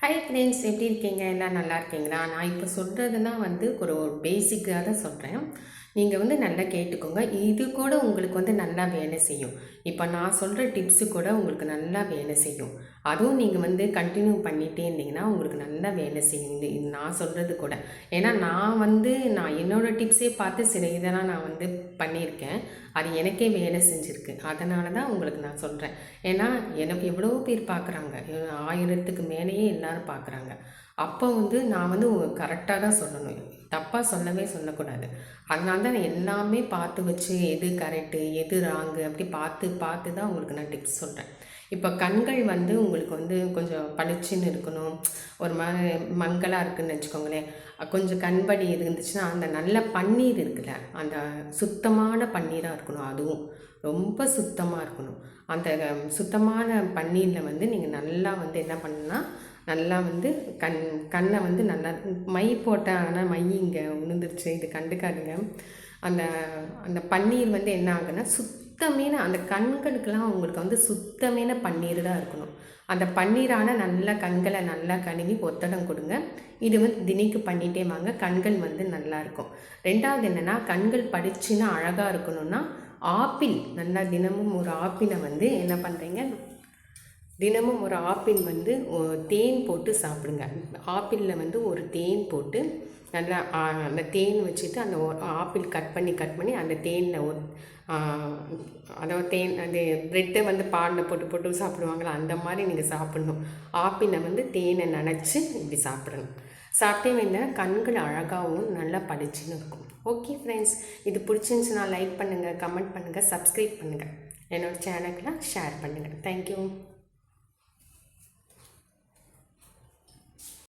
Hi friends எப்படி இருக்கீங்க? எல்லாம் நல்லா இருக்கீங்களா? நான் இப்போ சொல்கிறதுனா வந்து ஒரு பேசிக்காக தான் சொல்கிறேன் நீங்கள் வந்து நல்லா கேட்டுக்கோங்க. இது கூட உங்களுக்கு வந்து நல்லா வேலை செய்யும். இப்போ நான் சொல்கிற டிப்ஸு கூட உங்களுக்கு நல்லா வேலை செய்யும். அதுவும் நீங்கள் வந்து கண்டினியூ பண்ணிகிட்டே இருந்தீங்கன்னா உங்களுக்கு நல்லா வேலை செய்யும். இது நான் சொல்கிறது கூட. ஏன்னா நான் வந்து நான் என்னோடய டிப்ஸே பார்த்து சில இதெல்லாம் நான் வந்து பண்ணியிருக்கேன். அது எனக்கே வேலை செஞ்சுருக்கு. அதனால தான் உங்களுக்கு நான் சொல்கிறேன் ஏன்னா எனக்கு எவ்வளோ பேர் பார்க்குறாங்க. ஆயிரத்துக்கு மேலேயே எல்லாரும் பார்க்குறாங்க. அப்போ வந்து நான் வந்து கரெக்டாக தான் சொல்லணும். தப்பாக சொல்லவே சொல்லக்கூடாது. அதனால தான் நான் எல்லாமே பார்த்து வச்சு எது கரெக்டு எது ராங்கு அப்படி பார்த்து பார்த்து தான் உங்களுக்கு நான் டிப்ஸ் சொல்கிறேன் இப்போ கண்கள் வந்து உங்களுக்கு வந்து கொஞ்சம் பளிச்சுன்னு இருக்கணும். ஒரு மாதிரி மங்களாக இருக்குதுன்னு வச்சுக்கோங்களேன். கொஞ்சம் கண்படி இருந்துச்சுன்னா அந்த நல்ல பன்னீர் இருக்குல்ல அந்த சுத்தமான பன்னீராக இருக்கணும் அதுவும். ரொம்ப சுத்தமாக இருக்கணும். அந்த சுத்தமான பன்னீரில் வந்து நீங்கள் நல்லா வந்து என்ன பண்ணுன்னா நல்லா வந்து கண் கண்ணை வந்து நல்லா மை போட்டால் ஆனால் மை இங்கே உளுந்துருச்சு. இது கண்டுக்காதுங்க. அந்த அந்த பன்னீர் வந்து என்ன ஆகுதுன்னா சுத்தமான அந்த கண்களுக்கெல்லாம் உங்களுக்கு வந்து சுத்தமான பன்னீர் தான் இருக்கணும். அந்த பன்னீரான நல்லா கண்களை நல்லா கழுவி ஒத்தடம் கொடுங்க. இது வந்து தினைக்கு பண்ணிகிட்டே வாங்க. கண்கள் வந்து நல்லா இருக்கும். ரெண்டாவது என்னென்னா கண்கள் படிச்சுன்னா அழகாக இருக்கணும்னா ஆப்பிள் நல்லா தினமும் ஒரு ஆப்பிளை வந்து என்ன பண்ணுறீங்க தினமும் ஒரு ஆப்பிள் வந்து தேன் போட்டு சாப்பிடுங்க. ஆப்பிளில் வந்து ஒரு தேன் போட்டு நல்லா அந்த தேன் வச்சுட்டு அந்த ஆப்பிள் கட் பண்ணி கட் பண்ணி அந்த தேனில் ஒரு அதாவது தேன் அந்த ப்ரெட்டை வந்து பாலில் போட்டு போட்டு சாப்பிடுவாங்களா? அந்த மாதிரி நீங்கள் சாப்பிட்ணும். ஆப்பிளை வந்து தேனை நினச்சி இப்படி சாப்பிடணும். சாப்பிட்டே வேண்டாம் கண்கள் அழகாகவும் நல்லா படிச்சுன்னு இருக்கும். ஓகே ஃப்ரெண்ட்ஸ் இது பிடிச்சிருந்துச்சுன்னா லைக் பண்ணுங்கள் கமெண்ட் பண்ணுங்கள் சப்ஸ்கிரைப் பண்ணுங்கள் என்னோடய சேனலுக்குலாம் ஷேர் பண்ணுங்கள் தேங்க்யூ.